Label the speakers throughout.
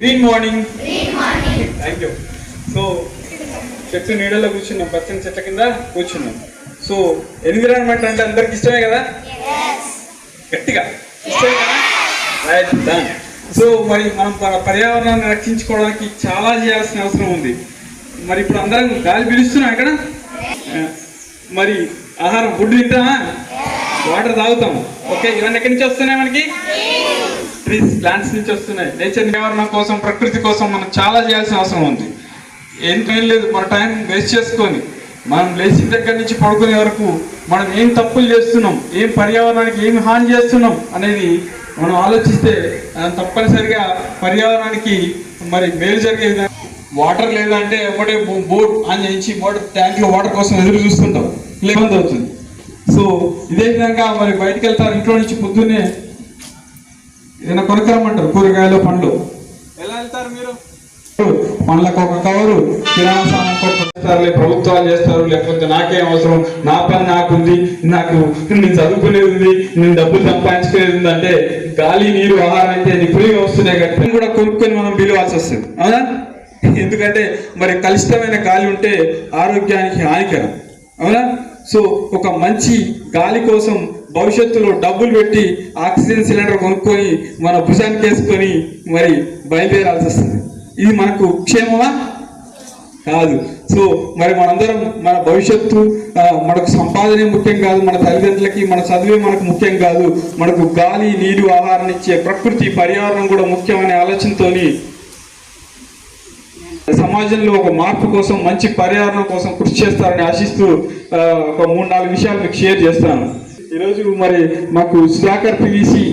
Speaker 1: Green morning thank you so చెట్టు నీడలో కూర్చున్నాం పచ్చని చెట్ల కింద కూర్చున్నాం. సో ఎన్విరాన్మెంట్ అంటే అందరికి ఇష్టమే కదా? గట్టిగా. ఇష్టమే కదా? సో మరి మనం పర్యావరణాన్ని రక్షించుకోవడానికి చాలా చేయాల్సిన అవసరం ఉంది. మరి ఇప్పుడు అందరం గాలి పీలుస్తున్నాం ఇక్కడ మరి ఆహారం ఫుడ్ తింటామా? వాటర్ తాగుతాం. ఓకే ఇవన్నీ ఎక్కడి నుంచి వస్తున్నాయి మనకి? ట్రీస్ ప్లాంట్స్ నుంచి వస్తున్నాయి. నేచర్ నివారణ కోసం ప్రకృతి కోసం మనం చాలా చేయాల్సిన అవసరం ఉంది. ఏం లేదు మన టైం వేస్ట్ చేసుకొని మనం లేచిన దగ్గర నుంచి పడుకునే వరకు మనం ఏం తప్పులు చేస్తున్నాం ఏం పర్యావరణానికి ఏం హాని చేస్తున్నాం అనేది మనం ఆలోచిస్తే తప్పనిసరిగా పర్యావరణానికి మరి మేలు జరిగే విధంగా వాటర్ లేదంటే ఒకటే బోట్ అని చేయించి వాటర్ ట్యాంక్లో వాటర్ కోసం ఎదురు చూస్తుంటాం. లేకపోతే అవుతుంది సో ఇదే విధంగా మరి బయటకు వెళ్తారు. ఇంట్లో నుంచి పొద్దున్నే ఏదైనా కొనుక్కరమ్మంటారు కూరగాయలు పండ్లు. ఎలా వెళ్తారు మీరు? పండ్లకు ఒక కవరు కిరాణా ప్రభుత్వాలు చేస్తారు లేకపోతే నాకేం అవసరం నా పని నాకుంది నాకు నేను చదువుకునేది ఉంది నేను డబ్బులు సంపాదించుకునేది అంటే గాలి నీరు ఆహారం అయితే నీకు ఫ్రీగా వస్తున్నాయి కాబట్టి కూడా కొనుక్కొని మనం పిలవాల్సి వస్తుంది. అవునా? ఎందుకంటే మరి కలుషితమైన గాలి ఉంటే ఆరోగ్యానికి హానికరం. అవునా? సో ఒక మంచి గాలి కోసం భవిష్యత్తులో డబ్బులు పెట్టి ఆక్సిజన్ సిలిండర్ కొనుక్కొని మన భుజానికి వేసుకొని మరి బయలుదేరాల్సి వస్తుంది. ఇది మనకు క్షేమమా? కాదు. సో మరి మనందరం మన భవిష్యత్తు మనకు సంపాదనే ముఖ్యం కాదు మన తల్లిదండ్రులకి మన చదివే మనకు ముఖ్యం కాదు మనకు గాలి నీరు ఆహారం ఇచ్చే ప్రకృతి పర్యావరణం కూడా ముఖ్యమనే ఆలోచనతోని సమాజంలో ఒక మార్పు కోసం మంచి పర్యావరణం కోసం కృషి చేస్తారని ఆశిస్తూ ఒక మూడు నాలుగు విషయాలు మీకు షేర్ చేస్తాను. ఈరోజు మరి మాకు సుధాకర్ పివిసి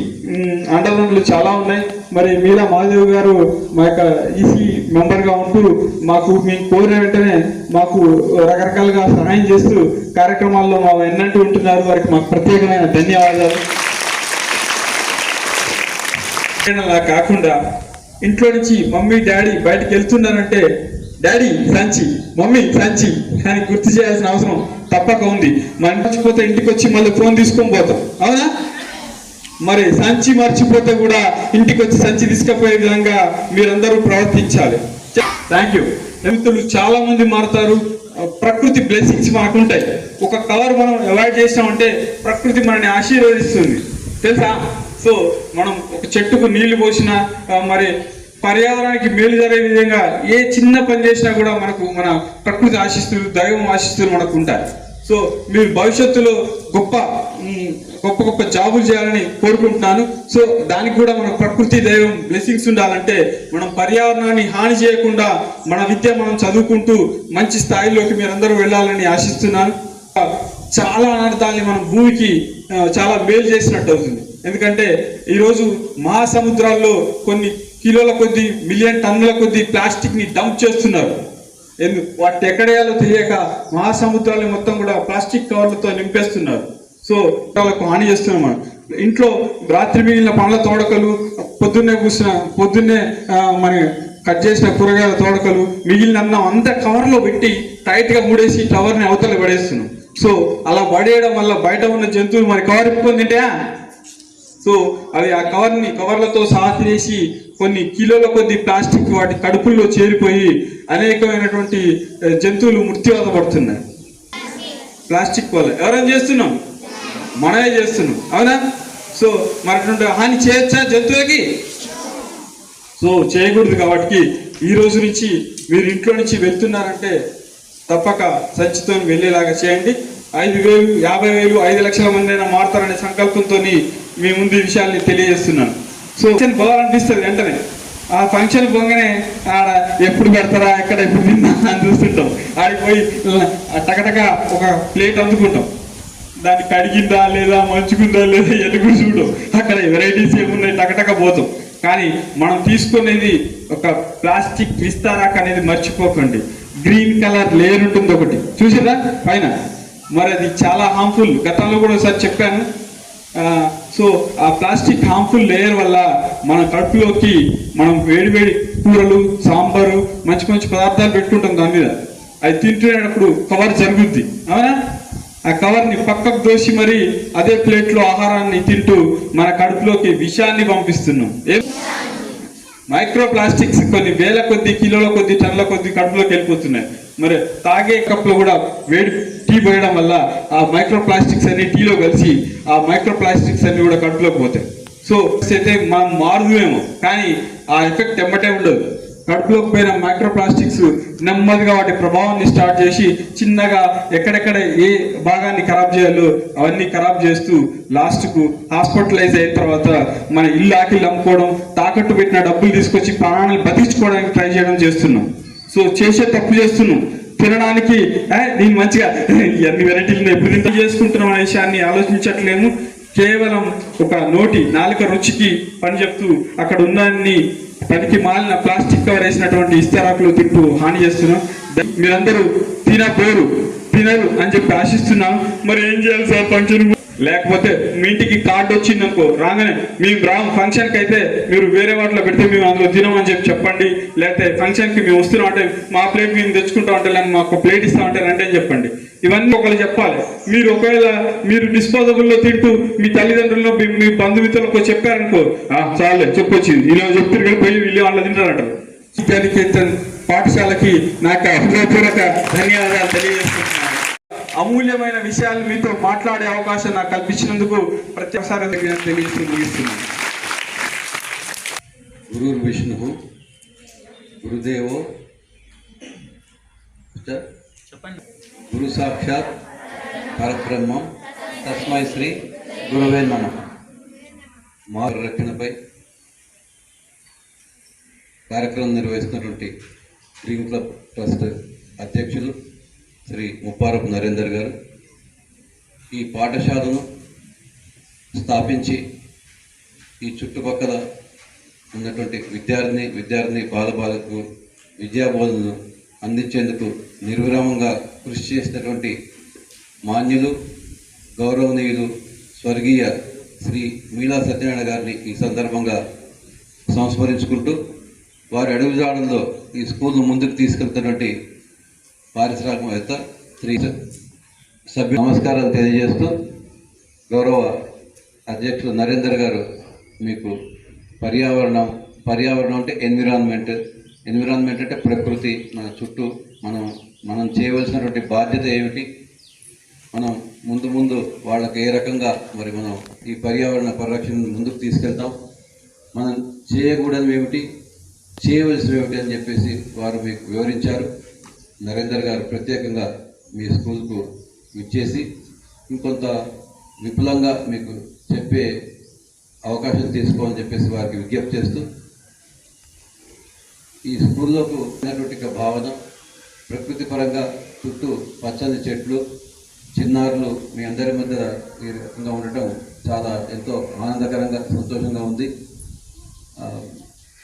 Speaker 1: అండదండలు చాలా ఉన్నాయి. మరి మీరా మాధవ్ గారు మా యొక్క ఈసీ మెంబర్గా ఉంటూ మాకు మేము కోరిన వెంటనే మాకు రకరకాలుగా సహాయం చేస్తూ కార్యక్రమాల్లో మా ఎన్నంటూ ఉంటున్నారు. వారికి మాకు ప్రత్యేకమైన ధన్యవాదాలు. అలా కాకుండా ఇంట్లో నుంచి మమ్మీ డాడీ బయటకు వెళ్తున్నారంటే డాడీ సంచి మమ్మీ సంచి అని గుర్తు చేయాల్సిన అవసరం తప్పక ఉంది. మర్చిపోతే ఇంటికి వచ్చి మళ్ళీ ఫోన్ తీసుకొని పోతాం. అవునా? మరి సంచి మర్చిపోతే కూడా ఇంటికి వచ్చి సంచి తీసుకుపోయే విధంగా మీరందరూ ప్రవర్తించాలి. థ్యాంక్ యూ రైతులు చాలా మంది మారుతారు ప్రకృతి బ్లెస్సింగ్స్ మనకు ఉంటాయి ఒక కలర్ మనం అవాయిడ్ చేసామంటే ప్రకృతి మనని ఆశీర్వదిస్తుంది. తెలుసా? సో మనం ఒక చెట్టుకు నీళ్ళు పోసినా మరి పర్యావరణానికి మేలు జరిగే విధంగా ఏ చిన్న పని చేసినా కూడా మనకు మన ప్రకృతి ఆశిస్తులు దైవం ఆశిస్తులు మనకు ఉంటాయి సో మీరు భవిష్యత్తులో గొప్ప గొప్ప గొప్ప జాబులు చేయాలని కోరుకుంటున్నాను. సో దానికి కూడా మన ప్రకృతి దైవం బ్లెస్సింగ్స్ ఉండాలంటే మనం పర్యావరణాన్ని హాని చేయకుండా మన విద్య మనం చదువుకుంటూ మంచి స్థాయిలోకి మీరందరూ వెళ్ళాలని ఆశిస్తున్నాను. చాలా అనర్థాలని మనం భూమికి చాలా మేలు చేసినట్టు అవుతుంది. ఎందుకంటే ఈరోజు మహాసముద్రాల్లో కొన్ని కిలోల కొద్ది మిలియన్ టన్నుల కొద్ది ప్లాస్టిక్ని డంప్ చేస్తున్నారు. ఎందు వాటిని ఎక్కడేయాలో తెలియక మహాసముద్రాలు మొత్తం కూడా ప్లాస్టిక్ కవర్లతో నింపేస్తున్నారు. సో వాళ్ళకు హాని చేస్తున్నాం మనం. ఇంట్లో రాత్రి మిగిలిన పండ్ల తోడకలు పొద్దున్నే కూసిన పొద్దున్నే మన కట్ చేసిన కూరగాయల తోడకలు మిగిలిన అన్నం అంతా కవర్లో పెట్టి టైట్గా మూడేసి టవర్ని అవతల పడేస్తున్నాం. సో అలా పడేయడం వల్ల బయట ఉన్న జంతువులు మరి కవర్ ఇప్పుకొని తింటాయా? సో అవి ఆ కవర్ని కవర్లతో సహా కొన్ని కిలోల కొద్ది ప్లాస్టిక్ వాటి కడుపుల్లో చేరిపోయి అనేకమైనటువంటి జంతువులు మృత్యువాత పడుతున్నాయి. ప్లాస్టిక్ వల్ల. ఎవరైనా చేస్తున్నాం? మనమే చేస్తున్నాం. అవునా? సో మరి హాని చేయొచ్చా జంతువులకి? సో చేయకూడదు కాబట్టి ఈ రోజు నుంచి మీరు ఇంట్లో నుంచి వెళ్తున్నారంటే తప్పక సంచితో వెళ్ళేలాగా చేయండి. ఐదు వేలు యాభై వేలు ఐదు లక్షల మంది అయినా మారుతారనే సంకల్పంతో మీ ముందు ఈ విషయాల్ని తెలియజేస్తున్నాను. సో ఫంక్షన్ పోవాలనిపిస్తుంది వెంటనే. ఆ ఫంక్షన్ పోగానే ఆడ ఎప్పుడు పెడతారా ఎక్కడ ఎప్పుడు తిన్నా అని చూస్తుంటాం. ఆడికి పోయి ఆ టకటక ఒక ప్లేట్ అందుకుంటాం. దాన్ని కడిగిందా లేదా మంచుకుందా లేదా ఎలుగు చూడు అక్కడ వెరైటీస్ ఏమున్నాయి టకటక పోతాం. కానీ మనం తీసుకునేది ఒక ప్లాస్టిక్ విస్తారాక్ అనేది మర్చిపోకండి. గ్రీన్ కలర్ లేయర్ ఉంటుంది ఒకటి. చూసారా పైన. మరి అది చాలా హార్మ్ఫుల్ గతంలో కూడా ఒకసారి చెప్పాను. ఆ, సో ఆ ప్లాస్టిక్ హార్మ్ఫుల్ లేయర్ వల్ల మన కడుపులోకి మనం వేడి వేడి కూరలు సాంబారు మంచి మంచి పదార్థాలు పెట్టుకుంటాం దాని మీద. అది తింటున్నప్పుడు కవర్ జరుగుద్ది. అవునా? ఆ కవర్ని పక్కకు దోసి మరి అదే ప్లేట్లో ఆహారాన్ని తింటూ మన కడుపులోకి విషాన్ని పంపిస్తున్నాం. మైక్రో ప్లాస్టిక్స్ కొన్ని వేల కొద్ది కిలోల కొద్ది టన్నుల కొద్ది కడుపులోకి వెళ్ళిపోతున్నాయి. మరి తాగే కప్పులో కూడా వేడి టీ పోయడం వల్ల ఆ మైక్రో ప్లాస్టిక్స్ అన్ని టీలో కలిసి ఆ మైక్రో ప్లాస్టిక్స్ అన్ని కూడా కడుపులోకి పోతాయి. సో అయితే మనం మారుదేమో కానీ ఆ ఎఫెక్ట్ ఎమ్మటే ఉండదు. కడుపులోకి పోయిన మైక్రో ప్లాస్టిక్స్ నెమ్మదిగా వాటి ప్రభావాన్ని స్టార్ట్ చేసి చిన్నగా ఎక్కడెక్కడ ఏ భాగాన్ని ఖరాబ్ చేయాలో అవన్నీ ఖరాబ్ చేస్తూ లాస్ట్కు హాస్పిటలైజ్ అయిన తర్వాత మన ఇల్లు ఆకిళ్ళు అమ్ముకోవడం తాకట్టు పెట్టిన డబ్బులు తీసుకొచ్చి ప్రాణాలను బతికించుకోవడానికి ట్రై చేయడం చేస్తున్నాం. సో చేసే తప్పు చేస్తున్నాం. తినడానికి నేను మంచిగా ఎన్ని వెరైటీలను ఎప్పుడు తింటూ? చేసుకుంటున్నాం అనే విషయాన్ని ఆలోచించట్లేము. కేవలం ఒక నోటి నాలుక రుచికి పని చెప్తూ అక్కడ ఉన్నాన్ని పనికి మాలిన ప్లాస్టిక్ కవర్ వేసినటువంటి ఇస్తరాకులు తింటూ హాని చేస్తున్నాం. మీరందరూ తినపోరు తినరు అని చెప్పి ఆశిస్తున్నాం. మరి ఏం చేయాలి సార్? ఫంక్షన్ లేకపోతే మీ ఇంటికి కార్డు వచ్చింది అనుకో రాగానే మేము రాము ఫంక్షన్కి అయితే మీరు వేరే వాటిలో పెడితే మేము అందులో తినమని చెప్పి చెప్పండి. లేకపోతే ఫంక్షన్కి మేము వస్తున్నాం అంటే మా ప్లేట్ మేము తెచ్చుకుంటాం అంటే లేకపోతే మాకు ప్లేట్ ఇస్తామంటే రండి అని చెప్పండి. ఇవన్నీ ఒకరు చెప్పాలి. మీరు ఒకవేళ మీరు డిస్పోజబుల్లో తింటూ మీ తల్లిదండ్రులు మీ- మీ బంధుమిత్రులకు చెప్పారనుకో చాలే చెప్పొచ్చింది ఇలా చెప్తారు కానీ పోయి వీళ్ళు వాళ్ళు తింటారంటారు పాఠశాలకి నాకు హృదయపూర్వక ధన్యవాదాలు తెలియజేస్తున్నాను. అమూల్యమైన విషయాలు మీతో మాట్లాడే అవకాశం నాకు కల్పించినందుకు ప్రత్యేకసారి తెలియజేస్తూ ముగిస్తున్నాను.
Speaker 2: గురుర్ విష్ణు గురుదేవో
Speaker 3: చెప్పండి.
Speaker 2: గురు సాక్షాత్ పరబ్రహ్మం. తస్మై శ్రీ గురువే నమ. మారు రక్షణపై కార్యక్రమం నిర్వహిస్తున్నటువంటి డ్రీమ్ క్లబ్ ట్రస్ట్ అధ్యక్షులు శ్రీ ముప్పారపు నరేందర్ గారు ఈ పాఠశాలను స్థాపించి ఈ చుట్టుపక్కల ఉన్నటువంటి విద్యార్థిని విద్యార్థిని బాలబాలకు విద్యాబోధనను అందించేందుకు నిర్విరామంగా కృషి చేసినటువంటి మాన్యులు గౌరవనీయులు స్వర్గీయ శ్రీ మీలా సత్యనారాయణ గారిని ఈ సందర్భంగా సంస్మరించుకుంటూ వారి అడుగుజాడల్లో ఈ స్కూల్ను ముందుకు తీసుకెళ్తున్నటువంటి పారిశ్రామికవేత్త శ్రీ సభ్యు నమస్కారాలు తెలియజేస్తూ గౌరవ అధ్యక్షులు నరేందర్ గారు మీకు పర్యావరణం పర్యావరణం అంటే ఎన్విరాన్మెంట్. ఎన్విరాన్మెంట్ అంటే ప్రకృతి మన చుట్టూ మనం మనం చేయవలసినటువంటి బాధ్యత ఏమిటి? మనం ముందు ముందు వాళ్ళకి ఏ రకంగా మరి మనం ఈ పర్యావరణ పరిరక్షణ ముందుకు తీసుకెళ్తాం? మనం చేయకూడనివి ఏమిటి? చేయవలసినవి ఏమిటి అని చెప్పేసి వారు మీకు వివరించారు. నరేందర్ గారు ప్రత్యేకంగా మీ స్కూల్కు ఇచ్చేసి ఇంకొంత విపులంగా మీకు చెప్పే అవకాశం తీసుకోమని చెప్పేసి వారికి విజ్ఞప్తి చేస్తూ ఈ స్కూల్లోకి వచ్చినటువంటి భావన ప్రకృతి పరంగా చుట్టూ పచ్చని చెట్లు చిన్నారులు మీ అందరి మధ్య ఈ రకంగా ఉండటం చాలా ఎంతో ఆనందకరంగా సంతోషంగా ఉంది.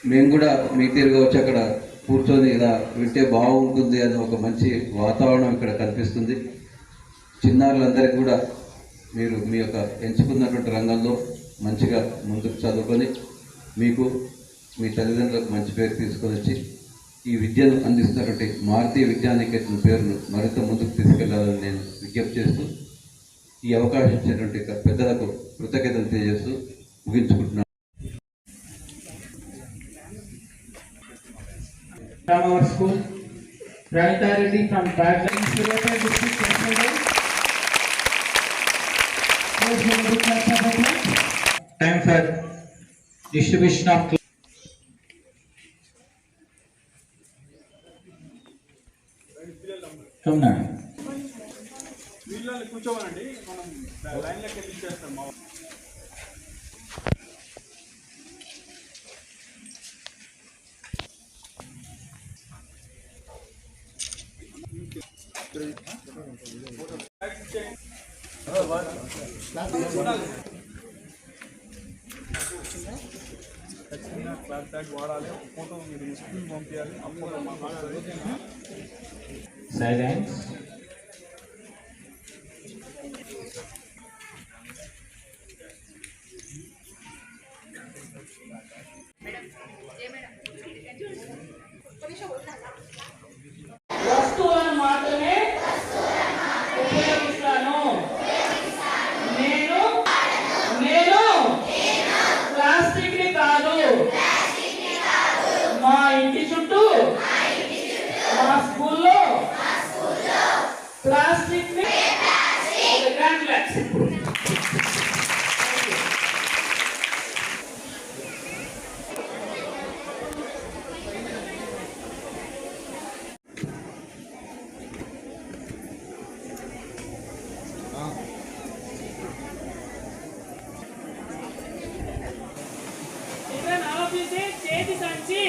Speaker 2: మేము కూడా మీ తీరుగా వచ్చి అక్కడ కూర్చొని ఇలా వింటే బాగుంటుంది అని ఒక మంచి వాతావరణం ఇక్కడ కనిపిస్తుంది. చిన్నారులందరికీ కూడా మీరు మీ యొక్క ఎంచుకున్నటువంటి రంగంలో మంచిగా ముందుకు చదువుకొని మీకు మీ తల్లిదండ్రులకు మంచి పేరు తీసుకొని వచ్చి ఈ విద్యను అందిస్తున్నటువంటి భారతీయ విద్యానికేతన పేరును మరింత ముందుకు తీసుకెళ్ళాలని నేను విజ్ఞప్తి చేస్తూ ఈ అవకాశం ఇచ్చినటువంటి పెద్దలకు కృతజ్ఞతలు తెలియజేస్తూ ముగించుకుంటున్నాను.
Speaker 3: From our school. Pranita Reddy from Baghdad. Inspirator District President. First Honorable Class of Attendance. Time for distribution of cl- Come now.
Speaker 1: వీళ్ళని కూర్చోమనండి మనం లైన్లోకి వెళ్ళి చేస్తాం ఖచ్చితంగా క్లాత్ బ్యాగ్ వాడాలి ఫోటో మీరు స్కూల్ పంపించాలి ఆ ఫోటో మాకు
Speaker 3: Silence.
Speaker 4: వస్తువులను మాత్రమే ఉపయోగిస్తాను నేను నేను ప్లాస్టిక్ని కాదు చేతి సంచి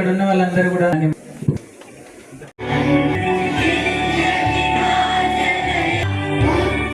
Speaker 3: ఇక్కడ ఉన్న వాళ్ళందరూ కూడా